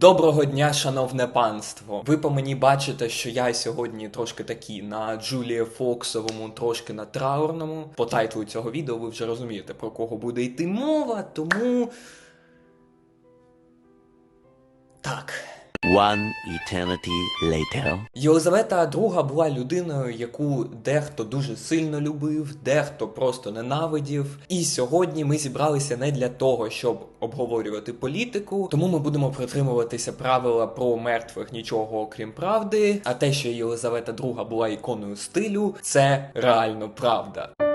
Доброго дня, шановне панство. Ви по мені бачите, що я сьогодні трошки такий на Джулія Фоксовому, трошки на траурному. По тайтлу цього відео ви вже розумієте, про кого буде йти мова, тому. Так. One eternity later. Єлизавета II була людиною, яку дехто дуже сильно любив, дехто просто ненавидів. І сьогодні ми зібралися не для того, щоб обговорювати політику, тому ми будемо притримуватися правила про мертвих нічого окрім правди. А те, що Єлизавета II була іконою стилю, це реально правда.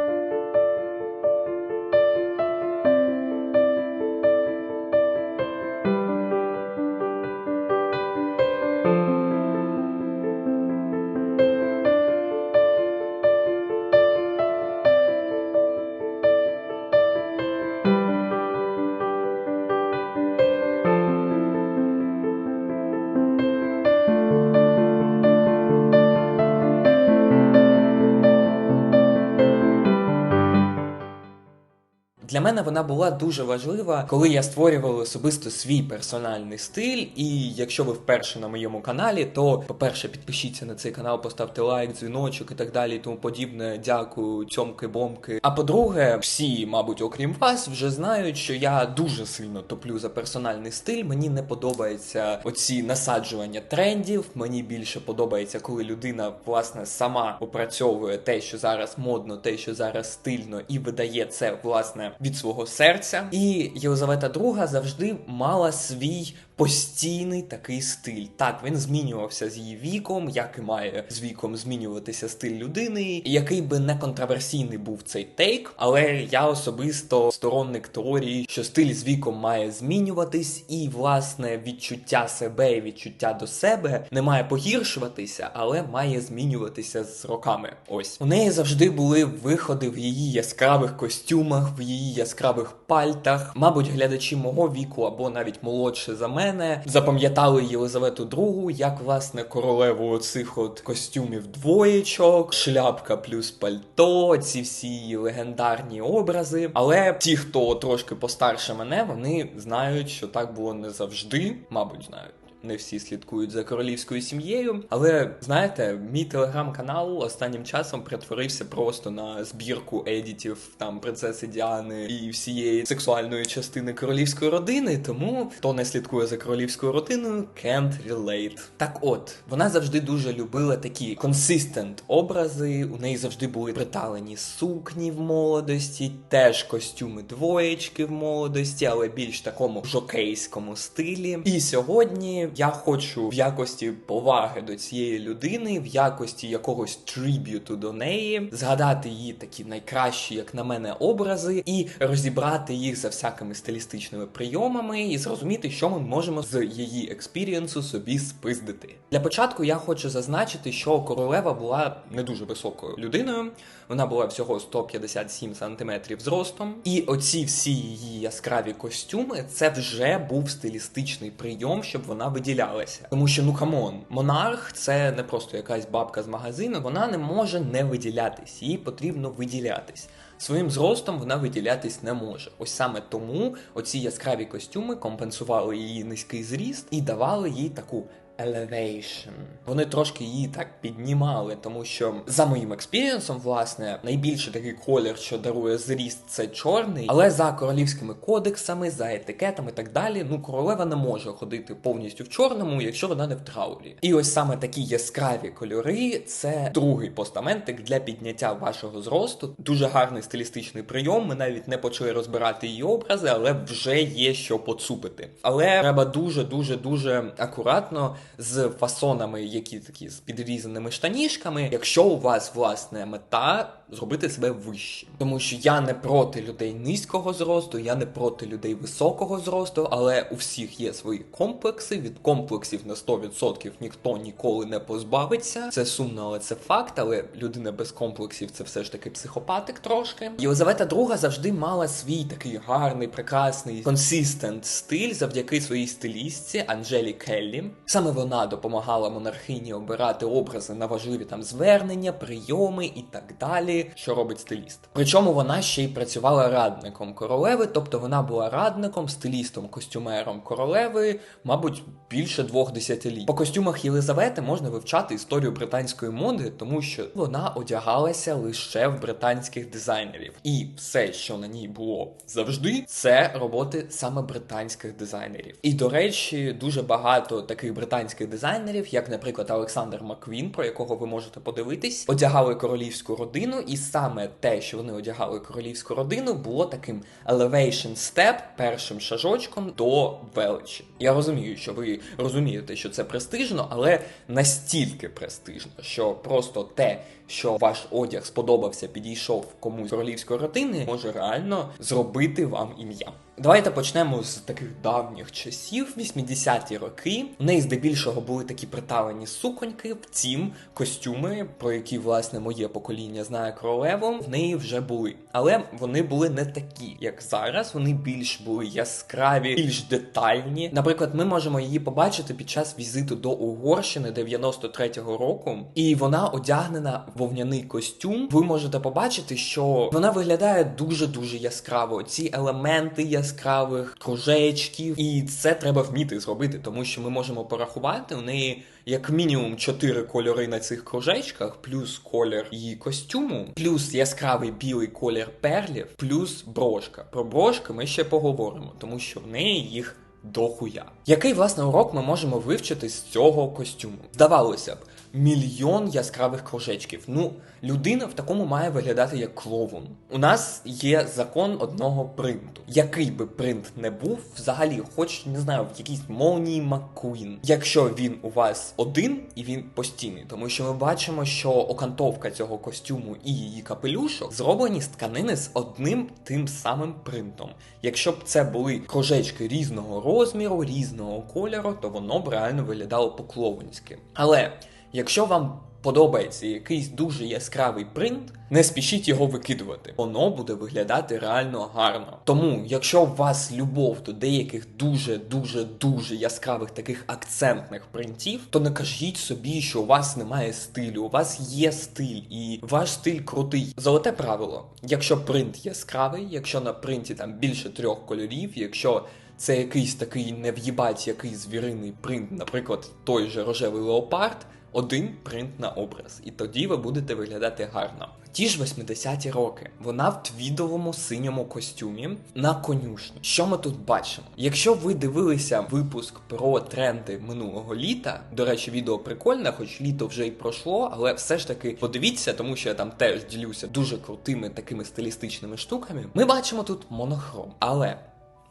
Для мене вона була дуже важлива, коли я створював особисто свій персональний стиль. І якщо ви вперше на моєму каналі, то по-перше, підпишіться на цей канал, поставте лайк, дзвіночок і так далі, і тому подібне. Дякую, цьомки, бомки. А по-друге, всі, мабуть, окрім вас, вже знають, що я дуже сильно топлю за персональний стиль. Мені не подобається оці насаджування трендів. Мені більше подобається, коли людина власне сама опрацьовує те, що зараз модно, те, що зараз стильно, і видає це власне від свого серця. І Єлизавета II завжди мала свій постійний такий стиль. Так, він змінювався з її віком, як і має з віком змінюватися стиль людини, який би не контроверсійний був цей тейк, але я особисто сторонник теорії, що стиль з віком має змінюватись, і власне відчуття себе і відчуття до себе не має погіршуватися, але має змінюватися з роками. Ось у неї завжди були виходи в її яскравих костюмах, в її яскравих пальтах. Мабуть, глядачі мого віку або навіть молодше за мене запам'ятали Єлизавету II як власне королеву оцих от костюмів двоєчок, шляпка плюс пальто, ці всі легендарні образи. Але ті, хто трошки постарше мене, вони знають, що так було не завжди, мабуть, знають. Не всі слідкують за королівською сім'єю, але знаєте, мій телеграм-канал останнім часом перетворився просто на збірку едітів там принцеси Діани і всієї сексуальної частини королівської родини. Тому хто не слідкує за королівською родиною, can't relate. Так, от вона завжди дуже любила такі consistent образи. У неї завжди були приталені сукні в молодості, теж костюми двоєчки в молодості, але більш такому жокейському стилі. І сьогодні я хочу в якості поваги до цієї людини, в якості якогось триб'юту до неї, згадати її такі найкращі, як на мене, образи, і розібрати їх за всякими стилістичними прийомами, і зрозуміти, що ми можемо з її експірієнсу собі спиздити. Для початку я хочу зазначити, що королева була не дуже високою людиною. Вона була всього 157 сантиметрів зростом, і оці всі її яскраві костюми це вже був стилістичний прийом, щоб вона виділялася. Тому що ну камон, монарх це не просто якась бабка з магазину, вона не може не виділятись, їй потрібно виділятись. Своїм зростом вона виділятись не може. Ось саме тому оці яскраві костюми компенсували її низький зріст і давали їй таку elevation. Вони трошки її так піднімали, тому що за моїм експірієнсом, власне, найбільший такий колір, що дарує зріст, це чорний. Але за королівськими кодексами, за етикетами і так далі, ну королева не може ходити повністю в чорному, якщо вона не в траурі. І ось саме такі яскраві кольори це другий постаментик для підняття вашого зросту. Дуже гарний стилістичний прийом. Ми навіть не почали розбирати її образи, але вже є що поцупити. Але треба дуже, дуже, дуже акуратно з фасонами, які такі з підрізаними штанішками, якщо у вас власне мета зробити себе вище. Тому що я не проти людей низького зросту, я не проти людей високого зросту, але у всіх є свої комплекси. Від комплексів на 100% ніхто ніколи не позбавиться. Це сумно, але це факт. Але людина без комплексів це все ж таки психопатик трошки. Єлизавета II завжди мала свій такий гарний, прекрасний, консистент стиль завдяки своїй стилістці Анджелі Келлі. Саме вона допомагала монархині обирати образи на важливі там звернення, прийоми і так далі, що робить стиліст. Причому вона ще й працювала радником королеви, тобто вона була радником, стилістом, костюмером королеви, мабуть, більше двох десятиліть. По костюмах Єлизавети можна вивчати історію британської моди, тому що вона одягалася лише в британських дизайнерів, і все, що на ній було завжди, це роботи саме британських дизайнерів. І до речі, дуже багато таких британських дизайнерів, як, наприклад, Олександр Маквін, про якого ви можете подивитись, одягали королівську родину, і саме те, що вони одягали королівську родину, було таким elevation step, першим шажочком до величі. Я розумію, що ви розумієте, що це престижно, але настільки престижно, що просто те, що ваш одяг сподобався, підійшов комусь королівської родини, може реально зробити вам ім'я. Давайте почнемо з таких давніх часів, 80-ті роки. В неї здебільшого були такі приталені суконьки. Втім, костюми, про які власне моє покоління знає королеву, в неї вже були. Але вони були не такі, як зараз. Вони більш були яскраві, більш детальні. Наприклад, ми можемо її побачити під час візиту до Угорщини 93-го року, і вона одягнена в вовняний костюм. Ви можете побачити, що вона виглядає дуже дуже яскраво. Ці елементи яскравих кружечків, і це треба вміти зробити, тому що ми можемо порахувати у неї. Як мінімум чотири кольори на цих кружечках, плюс колір її костюму, плюс яскравий білий колір перлів, плюс брошка. Про брошки ми ще поговоримо, тому що в неї їх дохуя. Який власне урок ми можемо вивчити з цього костюму? Здавалося б, мільйон яскравих кружечків. Ну, людина в такому має виглядати як клоун. У нас є закон одного принту. Який би принт не був, взагалі, хоч не знаю, в якійсь молнії Маккуін. Якщо він у вас один і він постійний, тому що ми бачимо, що окантовка цього костюму і її капелюшок зроблені з тканини з одним тим самим принтом. Якщо б це були кружечки різного розміру, різного кольору, то воно б реально виглядало по-клоунськи. Але якщо вам подобається якийсь дуже яскравий принт, не спішіть його викидувати. Воно буде виглядати реально гарно. Тому, якщо у вас любов до деяких дуже дуже дуже яскравих таких акцентних принтів, то не кажіть собі, що у вас немає стилю. У вас є стиль, і ваш стиль крутий. Золоте правило: якщо принт яскравий, якщо на принті там більше трьох кольорів, якщо це якийсь такий не в'їбать, який звіриний принт, наприклад, той же рожевий леопард, один принт на образ, і тоді ви будете виглядати гарно. Ті ж 80-ті роки. Вона в твідовому синьому костюмі на конюшні. Що ми тут бачимо? Якщо ви дивилися випуск про тренди минулого літа, до речі, відео прикольне, хоч літо вже й пройшло, але все ж таки подивіться, тому що я там теж ділюся дуже крутими такими стилістичними штуками. Ми бачимо тут монохром, але.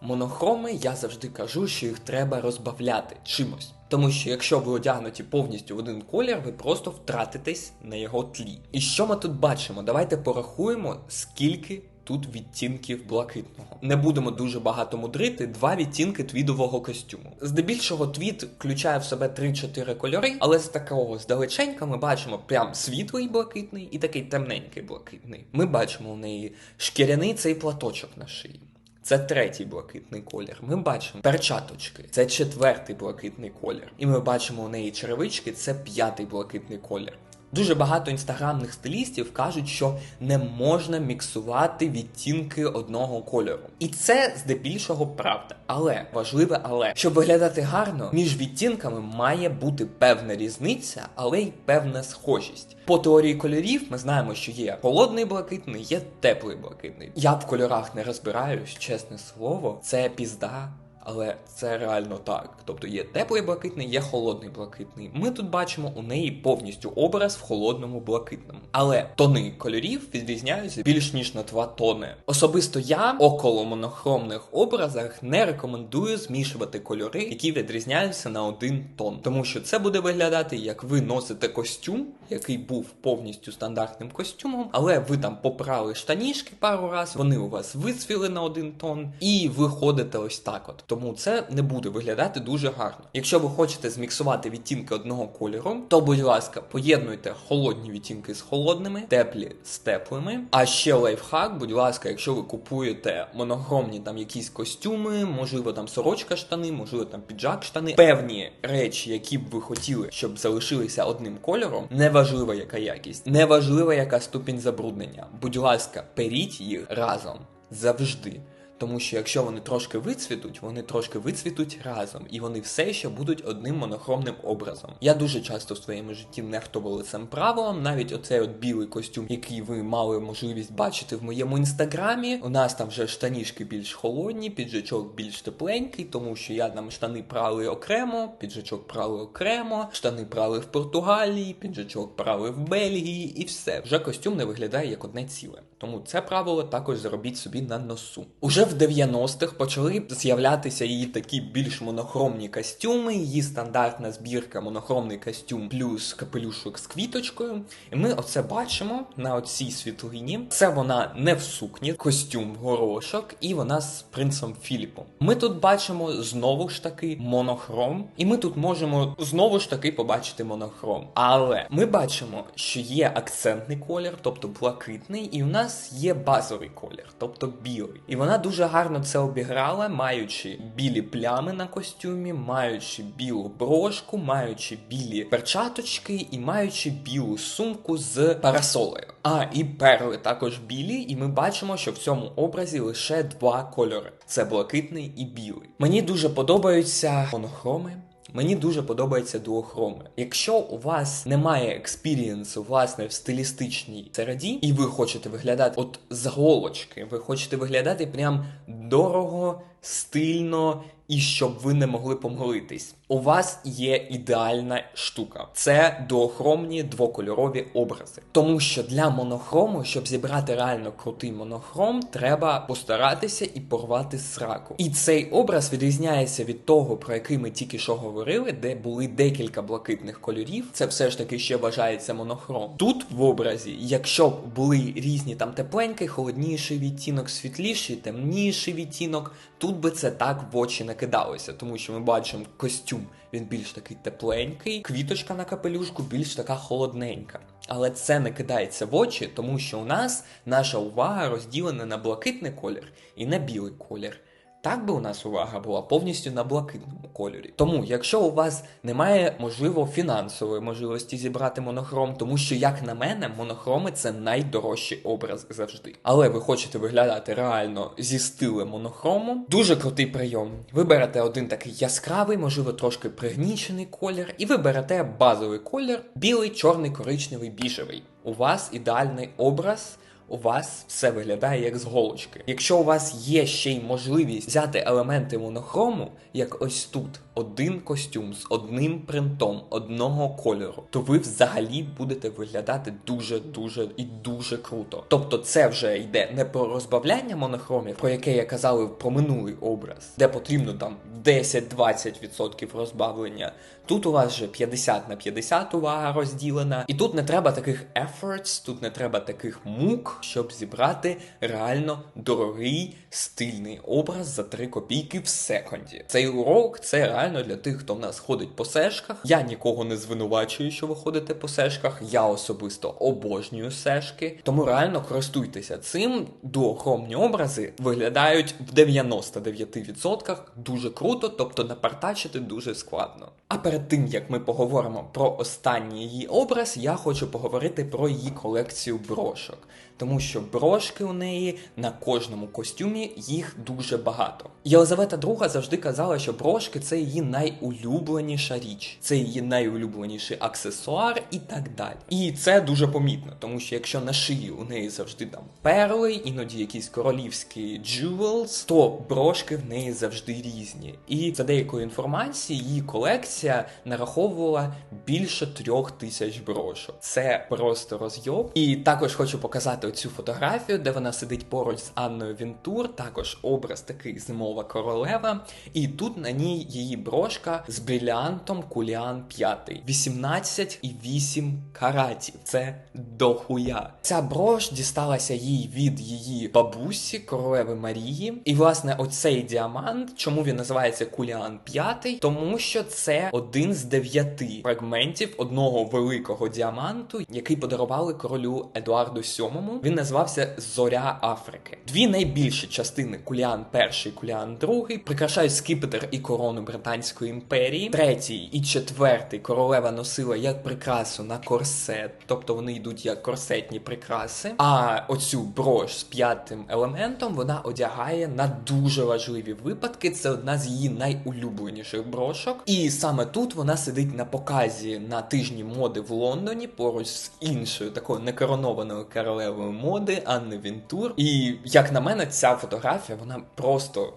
Монохроми я завжди кажу, що їх треба розбавляти чимось. Тому що якщо ви одягнуті повністю в один колір, ви просто втратитесь на його тлі. І що ми тут бачимо? Давайте порахуємо, скільки тут відтінків блакитного. Не будемо дуже багато мудрити, два відтінки твідового костюму. Здебільшого твід включає в себе 3-4 кольори, але з такого здалеченька ми бачимо прям світлий блакитний і такий темненький блакитний. Ми бачимо у неї шкіряний цей платочок на шиї. Це третій блакитний колір. Ми бачимо перчаточки. Це четвертий блакитний колір. І ми бачимо у неї черевички. Це п'ятий блакитний колір. Дуже багато інстаграмних стилістів кажуть, що не можна міксувати відтінки одного кольору. І це здебільшого правда. Але важливе, але щоб виглядати гарно, між відтінками має бути певна різниця, але й певна схожість. По теорії кольорів ми знаємо, що є холодний блакитний, є теплий блакитний. Я в кольорах не розбираюсь, чесне слово, це пізда. Але це реально так. Тобто є теплий блакитний, є холодний блакитний. Ми тут бачимо у неї повністю образ в холодному блакитному. Але тони кольорів відрізняються більш ніж на два тони. Особисто я около монохромних образах не рекомендую змішувати кольори, які відрізняються на один тон, тому що це буде виглядати, як ви носите костюм, який був повністю стандартним костюмом, але ви там попрали штанішки пару раз, вони у вас висвіли на один тон, і ви ходите ось так от. Тому це не буде виглядати дуже гарно. Якщо ви хочете зміксувати відтінки одного кольору, то будь ласка, поєднуйте холодні відтінки з холодними, теплі з теплими. А ще лайфхак, будь ласка, якщо ви купуєте монохромні там якісь костюми, можливо, там сорочка штани, можливо, там піджак штани, певні речі, які б ви хотіли, щоб залишилися одним кольором, неважливо яка якість, неважливо яка ступінь забруднення. Будь ласка, періть їх разом завжди. Тому що якщо вони трошки вицвітуть, вони трошки вицвітуть разом, і вони все ще будуть одним монохромним образом. Я дуже часто в своєму житті нехтували цим правилом. Навіть оцей от білий костюм, який ви мали можливість бачити в моєму інстаграмі. У нас там вже штанішки більш холодні, піджачок більш тепленький, тому що я там штани прали окремо, піджачок прали окремо, штани прали в Португалії, піджачок прали в Бельгії, і все. Вже костюм не виглядає як одне ціле. Тому це правило також заробіть собі на носу. Уже в 90-х почали з'являтися її такі більш монохромні костюми, її стандартна збірка монохромний костюм плюс капелюшок з квіточкою. І ми оце бачимо на оцій світлині. Це вона не в сукні, костюм горошок, і вона з принцем Філіпом. Ми тут бачимо знову ж таки монохром, і ми тут можемо знову ж таки побачити монохром. Але ми бачимо, що є акцентний колір, тобто блакитний, і у нас є базовий колір, тобто білий. І вона дуже гарно це обіграла, маючи білі плями на костюмі, маючи білу брошку, маючи білі перчаточки і маючи білу сумку з парасолею. А і перли також білі, і ми бачимо, що в цьому образі лише два кольори: це блакитний і білий. Мені дуже подобаються монохроми. Мені дуже подобається дуохроми. Якщо у вас немає експірієнсу власне в стилістичній середі, і ви хочете виглядати от з голочки, ви хочете виглядати прям дорого, стильно і щоб ви не могли помилитись. У вас є ідеальна штука. Це дуохромні двокольорові образи. Тому що для монохрому, щоб зібрати реально крутий монохром, треба постаратися і порвати сраку. І цей образ відрізняється від того, про який ми тільки що говорили, де були декілька блакитних кольорів. Це все ж таки ще вважається монохром. Тут в образі, якщо б були різні там тепленький, холодніший відтінок, світліший, темніший відтінок, тут би це так в очі не кидалося, тому що ми бачимо костюм. Він більш такий тепленький, квіточка на капелюшку більш така холодненька. Але це не кидається в очі, тому що у нас наша увага розділена на блакитний колір і на білий колір. Так би у нас увага була повністю на блакитному кольорі. Тому, якщо у вас немає, можливо, фінансової можливості зібрати монохром, тому що, як на мене, монохроми це найдорожчий образ завжди. Але ви хочете виглядати реально зі стилем монохрому. Дуже крутий прийом. Ви берете один такий яскравий, можливо, трошки пригнічений колір, і ви берете базовий колір білий, чорний, коричневий, біжевий. У вас ідеальний образ у вас все виглядає як з голочки. Якщо у вас є ще й можливість взяти елементи монохрому, як ось тут, один костюм з одним принтом одного кольору, то ви взагалі будете виглядати дуже дуже і дуже круто. Тобто, це вже йде не про розбавляння монохромів, про яке я казав про минулий образ, де потрібно там 10-20% розбавлення. Тут у вас вже 50 на 50 увага розділена, і тут не треба таких efforts, тут не треба таких мук, щоб зібрати реально дорогий стильний образ за 3 копійки в секунді. Цей урок це реально для тих, хто в нас ходить по сешках. Я нікого не звинувачую, що ви ходите по сешках. Я особисто обожнюю сешки, тому реально користуйтеся цим. Дуохромні образи виглядають в 99% дуже круто, тобто напартачити дуже складно. А перед тим як ми поговоримо про останній її образ, я хочу поговорити про її колекцію брошок. Тому що брошки у неї на кожному костюмі їх дуже багато. Єлизавета II завжди казала, що брошки це її найулюбленіша річ, це її найулюбленіший аксесуар і так далі. І це дуже помітно, тому що якщо на шиї у неї завжди там перли, іноді якісь королівські jewels, то брошки в неї завжди різні. І за деякою інформацією, її колекція колекція нараховувала більше трьох тисяч брошок. Це просто розйоб. І також хочу показати оцю фотографію, де вона сидить поруч з Анною Вінтур. Також образ такий зимова королева. І тут на ній її брошка з брилянтом Куліан 5. 18,8 каратів. Це дохуя. Ця брош дісталася їй від її бабусі, королеви Марії. І власне оцей діамант, чому він називається Куліан 5? Тому що це один з дев'яти фрагментів одного великого діаманту, який подарували королю Едуарду VII. Він називався Зоря Африки. Дві найбільші частини Куліан і Куліан II прикрашають скипетр і корону Британської імперії. Третій і четвертий королева носила як прикрасу на корсет, тобто вони йдуть як корсетні прикраси. А оцю брош з п'ятим елементом вона одягає на дуже важливі випадки. Це одна з її найулюбленіших брошок. І саме тут вона сидить на показі на тижні моди в Лондоні поруч з іншою такою некоронованою королевою моди Анни Вінтур. І як на мене, ця фотографія вона просто.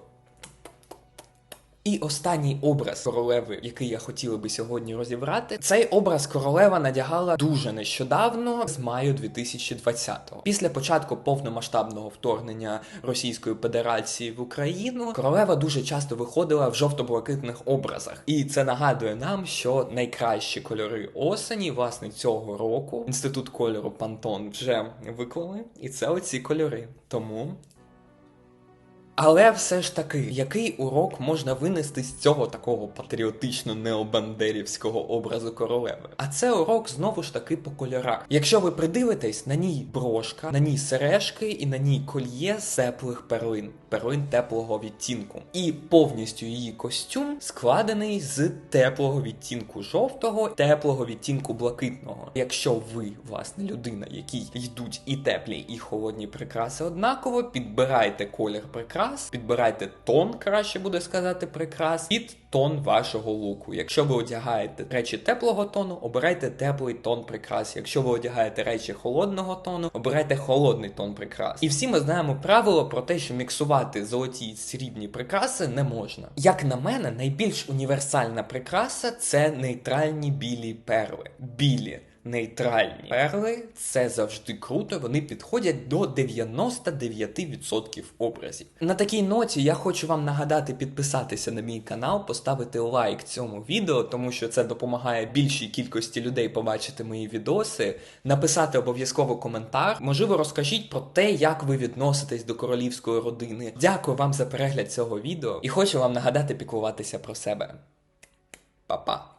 І останній образ королеви, який я хотіла би сьогодні розібрати, цей образ королева надягала дуже нещодавно, з маю 2020-го. Після початку повномасштабного вторгнення Російської Федерації в Україну королева дуже часто виходила в жовто-блакитних образах, і це нагадує нам, що найкращі кольори осені, власне, цього року інститут кольору Пантон вже виклали, і це оці кольори. Тому але все ж таки, який урок можна винести з цього такого патріотично необандерівського образу королеви? А це урок знову ж таки по кольорах. Якщо ви придивитесь, на ній брошка, на ній сережки і на ній кольє теплих перлин, перлин теплого відтінку. І повністю її костюм складений з теплого відтінку жовтого, теплого відтінку блакитного. Якщо ви, власне, людина, якій йдуть і теплі, і холодні прикраси однаково, підбирайте колір прикрас, підбирайте тон, краще буде сказати, прикрас, під тон вашого луку. Якщо ви одягаєте речі теплого тону, обирайте теплий тон прикрас. Якщо ви одягаєте речі холодного тону, обирайте холодний тон прикрас. І всі ми знаємо правило про те, що міксувати золоті і срібні прикраси не можна. Як на мене, найбільш універсальна прикраса це нейтральні білі перли. Білі. Нейтральні перли це завжди круто. Вони підходять до 99% образів. На такій ноті я хочу вам нагадати підписатися на мій канал, поставити лайк цьому відео, тому що це допомагає більшій кількості людей побачити мої відоси, написати обов'язково коментар. Можливо, розкажіть про те, як ви відноситесь до королівської родини. Дякую вам за перегляд цього відео і хочу вам нагадати піклуватися про себе. Па-па!